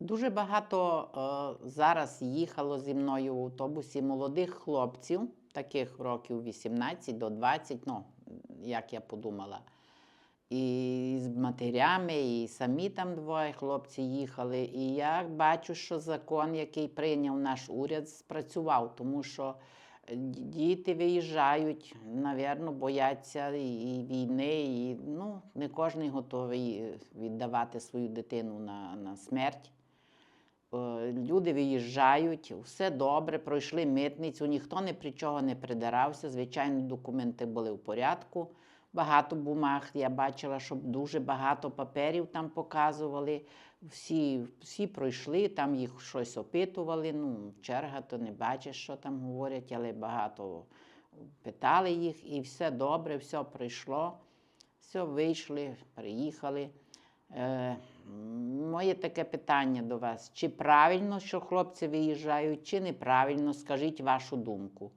Дуже багато е, зараз їхало зі мною в автобусі молодих хлопців, таких років 18 до 20, ну, як я подумала. І з матерями, і самі там двоє хлопці їхали. І я бачу, що закон, який прийняв наш уряд, спрацював, тому що е, діти виїжджають, навірно, бояться і, війни, і ну, не кожен готовий е, віддавати свою дитину на, на смерть. Е, Люди виїжджають, все добре, пройшли митницю, ніхто ні при чого не придирався. Звичайно, документи були в порядку. Багато бумаг. Я бачила, що дуже багато паперів там показували. Всі, всі пройшли, там їх щось опитували. Ну, черга, то не бачиш, що там говорять, але багато питали їх, і все добре, все пройшло. Все, вийшли, приїхали. Е, моє таке питання до вас: чи правильно, що хлопці виїжджають, чи неправильно? Скажіть вашу думку.